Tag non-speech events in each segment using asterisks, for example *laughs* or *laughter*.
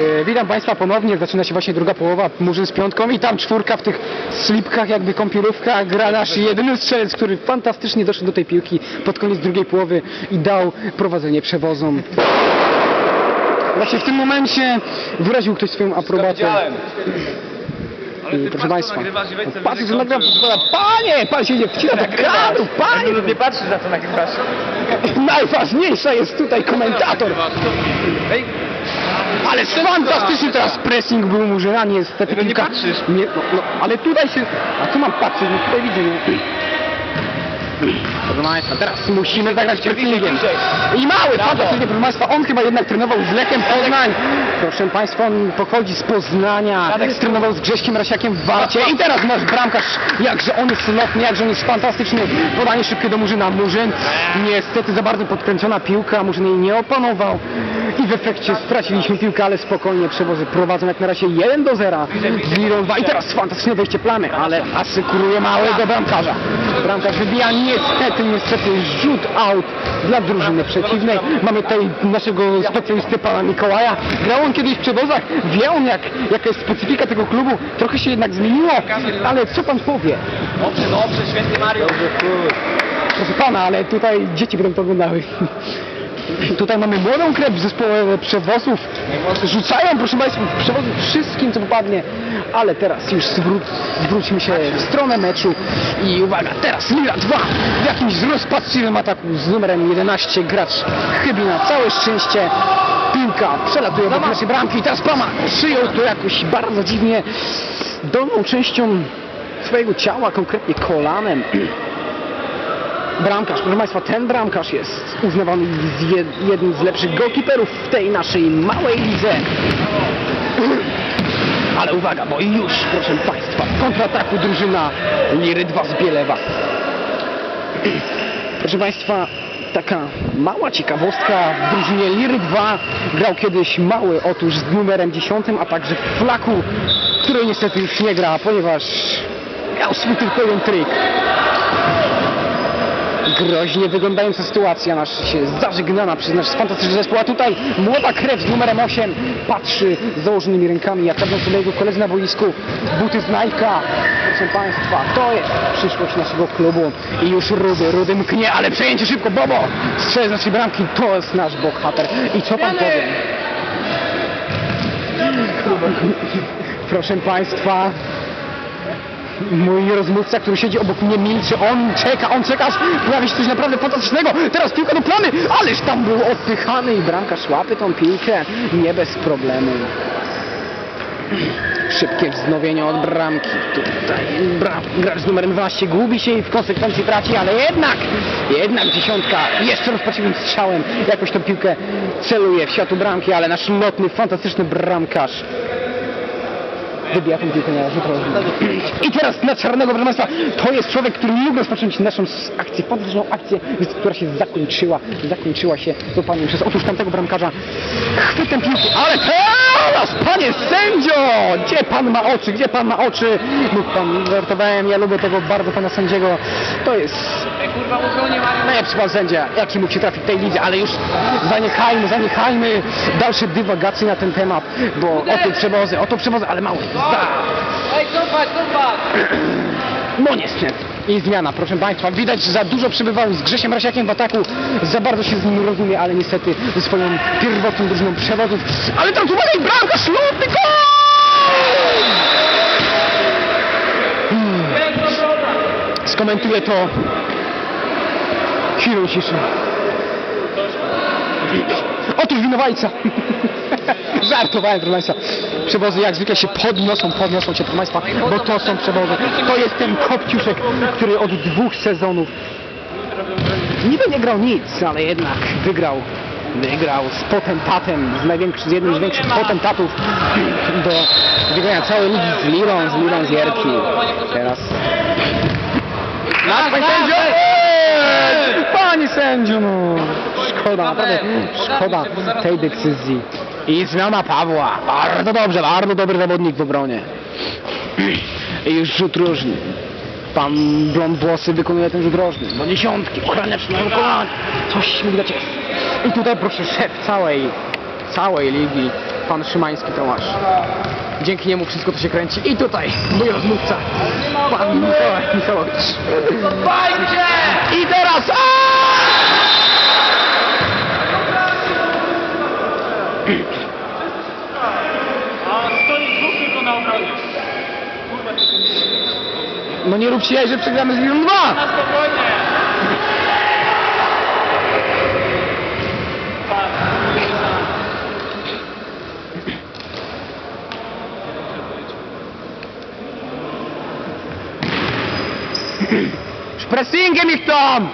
E, Witam Państwa ponownie, zaczyna się właśnie druga połowa, Murzyn z piątką i tam czwórka w tych slipkach, jakby kąpielówkach, gra nasz jedyny strzelec, który fantastycznie doszedł do tej piłki pod koniec drugiej połowy i dał prowadzenie przewozom. Właśnie w tym momencie wyraził ktoś swoją aprobatę. I, proszę Państwa, co nagrywam, panie, pan się nie wcina do kadrów, panie! Nie patrzysz na co nagrywasz. Najważniejsza jest tutaj komentator. Ej, Ale fantastyczny teraz pressing był Murzyna, niestety Tego nie piłka- patrzysz. Nie, no, no, ale tutaj się... A co mam patrzeć? No tutaj widzę, nie? Proszę Państwa, teraz musimy zagrać pressingiem. I mały, fantastycznie, proszę Państwa, on chyba jednak trenował z Lechem Poznań. Proszę Państwa, on pochodzi z Poznania, trenował z Grześkiem Rasiakiem w Warcie i teraz nasz bramkarz, jakże on jest lotny, jakże on jest fantastyczny. Podanie szybkie do Murzyna. Murzyn niestety za bardzo podkręcona piłka, Murzyn jej nie opanował i w efekcie straciliśmy piłkę, ale spokojnie przewozy prowadzą jak na razie 1 do 0 z Lirą 2 i teraz fantastyczne wejście plamy, ale asykuruje małego bramkarza. Bramkarz wybija niestety, niestety rzut out dla drużyny przeciwnej. Mamy tutaj naszego specjalistę pana Mikołaja. Grał on kiedyś w przewozach, wie on jak, jaka jest specyfika tego klubu. Trochę się jednak zmieniło, ale co pan powie? dobrze, dobrze, świetny Mario. Proszę pana, ale tutaj dzieci będą to oglądały. Tutaj mamy młodą krew w zespole przewozów. Rzucają, proszę Państwa, przewozy wszystkim, co popadnie. Ale teraz już zwró- zwróćmy się w stronę meczu. I uwaga, teraz Lila 2 w jakimś rozpaczliwym ataku z numerem 11 gracz chybi na całe szczęście. Piłka przelatuje do naszej bramki i teraz Pama przyjął to jakoś bardzo dziwnie dolną częścią swojego ciała, konkretnie kolanem. Bramkarz, proszę Państwa, ten bramkarz jest uznawany z jed, jednym z lepszych goalkeeperów w tej naszej małej lidze. Ale uwaga, bo już, proszę Państwa, w kontrataku drużyna Liry 2 z Bielewa. Proszę Państwa, taka mała ciekawostka, w drużynie Liry 2 grał kiedyś mały, otóż z numerem 10, a także w flaku, który niestety już nie gra, ponieważ miał swój tylko jeden tryk. Groźnie wyglądająca sytuacja, nasz się zażegnana przez nasz fantastyczny zespół, a tutaj młoda krew z numerem 8 patrzy z założonymi rękami, jak pewno sobie jego koledzy na boisku, buty z Nike'a. Proszę Państwa, to jest przyszłość naszego klubu i już Rudy, Rudy mknie, ale przejęcie szybko, Bobo! Strzel z naszej bramki, to jest nasz bohater. I co Pan powie? Proszę Państwa, Mój rozmówca, który siedzi obok mnie milczy, on czeka, on czeka, aż pojawi się coś naprawdę fantastycznego. Teraz piłka do plany, ależ tam był odpychany i bramkarz łapie tą piłkę nie bez problemu. Szybkie wznowienie od bramki. Tutaj bram, gracz z numerem 12 gubi się i w konsekwencji traci, ale jednak, jednak dziesiątka jeszcze rozpaczliwym strzałem jakoś tą piłkę celuje w światu bramki, ale nasz lotny, fantastyczny bramkarz wybija tą piłkę na rzut rożny. I teraz na czarnego, proszę Państwa, to jest człowiek, który mógł rozpocząć naszą akcję, fantastyczną akcję, która się zakończyła, zakończyła się złapaniem przez otóż tamtego bramkarza chwytem piłki, ale teraz, panie sędzio, gdzie pan ma oczy, gdzie pan ma oczy, mógł pan, żartowałem, ja lubię tego bardzo pana sędziego, to jest kurwa, najlepszy pan sędzia, jaki mógł się trafić w tej lidze, ale już zaniechajmy, zaniechajmy dalsze dywagacje na ten temat, bo oto przewozy, oto przewozy, ale mało. Za. Ej, cofać, cofać. No niestety. I zmiana, proszę Państwa. Widać, że za dużo przebywał z Grzesiem Rasiakiem w ataku. Za bardzo się z nim rozumie, ale niestety ze swoją pierwotną drużyną przewodów. Ale tam uwaga i bramka, szlutny gol! Skomentuje to chwilą ciszy. Otóż winowajca. *laughs* Żartowałem, proszę Państwa. Przewozy jak zwykle się podnoszą, podnoszą się, proszę Państwa, bo to są przewozy. To jest ten Kopciuszek, który od dwóch sezonów niby nie grał nic, ale jednak wygrał. Wygrał z potentatem, z, największy, z jednym z większych potentatów do wygrania całej ligi z Lirą, z Lirą z Jerki. Teraz sędzio! Eee! Panie sędzio, no! Szkoda, naprawdę, szkoda tej decyzji. I zmiana Pawła. Bardzo dobrze, bardzo dobry zawodnik w obronie. I już rzut różny. Pan blond włosy wykonuje ten rzut rożny. Do dziesiątki, ochraniacz na kolanie. Coś mi widać jest. I tutaj proszę szef całej, całej ligi. pan Szymański Tomasz. Dzięki niemu wszystko to się kręci. I tutaj mój rozmówca, pan Mikołaj Michałowicz. Fajcie! I teraz... No nie rób się, że przegramy z Lyon 2! Na spokojnie. Z pressingiem ich tam!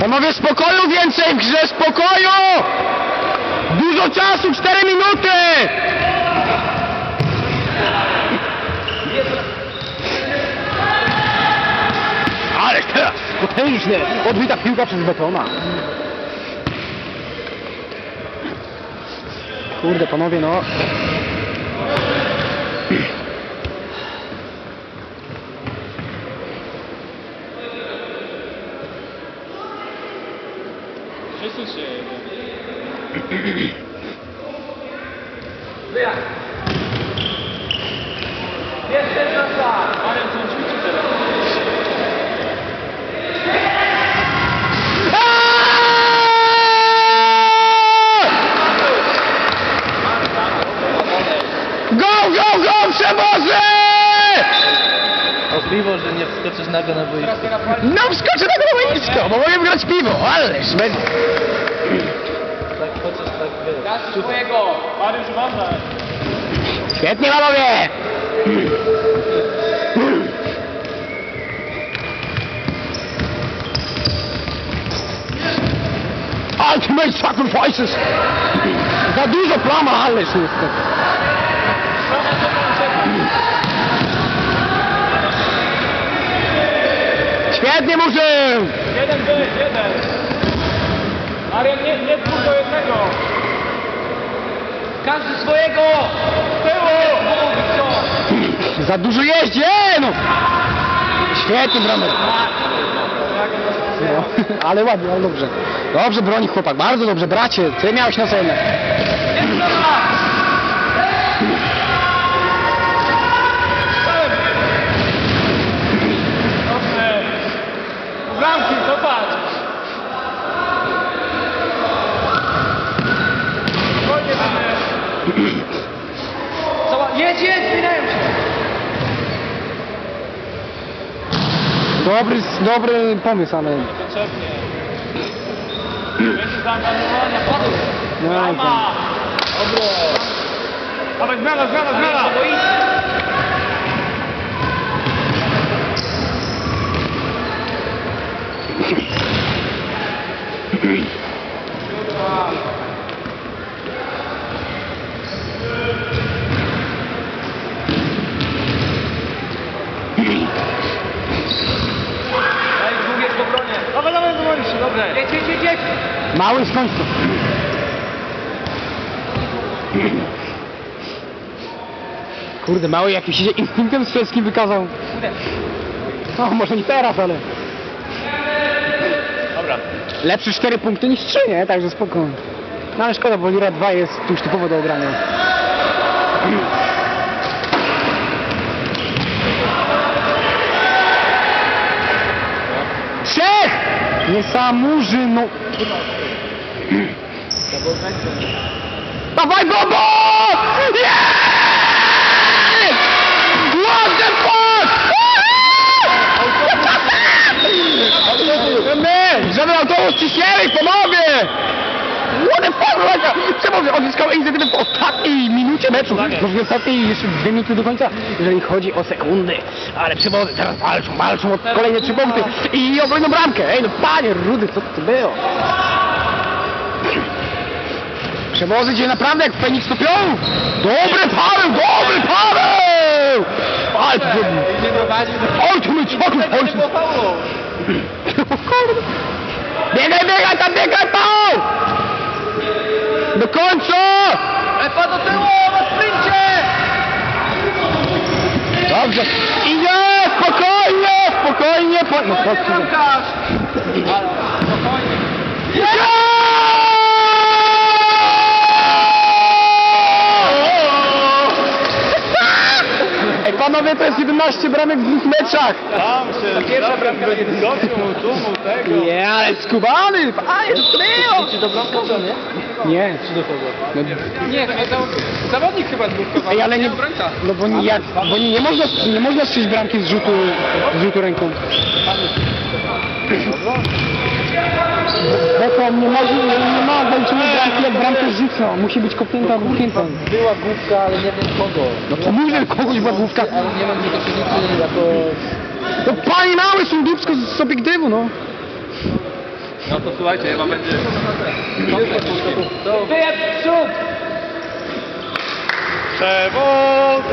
Panowie, spokoju więcej w grze, spokoju! Dużo czasu, 4 minuty! Ale teraz potężnie odbita piłka przez betona. Kurde, panowie, no. Przesuń się. Wyjazd. Jeszcze szansa. Marian, co on ćwiczy teraz? Go, go, go, przewozy! Możliwe, Teraz teraz walczy. No wskoczę na grobowisko, bo mogę grać piwo, ależ będzie. Tak chociaż tak wiesz. Dasz swojego. Mariusz, uważaj. Świetnie, panowie! Ultimate Sacrifices! Za dużo plama, ależ niestety. Świetnie, Murzyn! Jeden byłeś, jeden. Marian, nie, nie dwóch do jednego. Każdy swojego. Z tyłu. Za dużo jeździ, e, no! Świetnie, bramer. No, ale ładnie, ale dobrze. Dobrze broni chłopak, bardzo dobrze, bracie, ty miałeś na cenę. Dobry, dobry pomysł, ale... Będzie zaangażowania. Padł. No, Brama. Dobre. Dawaj, zmiana, zmiana, zmiana. Jedź, jedź, jedź, jedź. Mały skończ to. Kurde, mały jakiś się instynktem strzeleckim wykazał. No, może nie teraz, ale... Dobra. Lepsze 4 punkty niż 3, nie? Także spokojnie. No ale szkoda, bo Lira 2 jest już typowo do ogrania. Nie samurzy, *clears throat* no... Dawaj, Bobo! Yes! Czemu odzyskał inicjatywę w ostatniej minucie meczu? No w ostatniej jeszcze dwie minuty do końca, jeżeli chodzi o sekundy. Ale przewozy teraz walczą, walczą o kolejne trzy punkty i o kolejną bramkę. Ej, no panie Rudy, co to było? Przewozy gdzie naprawdę jak Feniks topią. Dobry Paweł, dobry Paweł! Ale. Ultimate faulu. Kurde. Biegaj, biegaj, tam biegaj, Paul! Do końca! Efa do tyłu, na sprincie! Dobrze. Idzie, spokojnie, spokojnie. Po... No, po... panowie, to jest 11 bramek w dwóch meczach. Tam się pierwsza bramka będzie skoczył tego. Nie, ale skubany. Panie, to. Czy do bramkarza, nie? Nie. Czy do kogo? No, Nie, to zawodnik chyba zblokował. Ej, ale nie, no bo nie, jak, bo nie, nie można, nie można strzelić bramki z rzutu, z rzutu ręką. Bo to nie ma, nie ma zaliczenia bramki jak bramkę rzucą. Musi być kopnięta pchnięta. Była główka, ale nie wiem kogo. No to mówię, kogoś była główka. Ale nie wiem, gdzie to się liczy jako... No pani mały są dupsko z, obiektywu, no. No to słuchajcie, chyba będzie... Wyjeb przód! Przewód!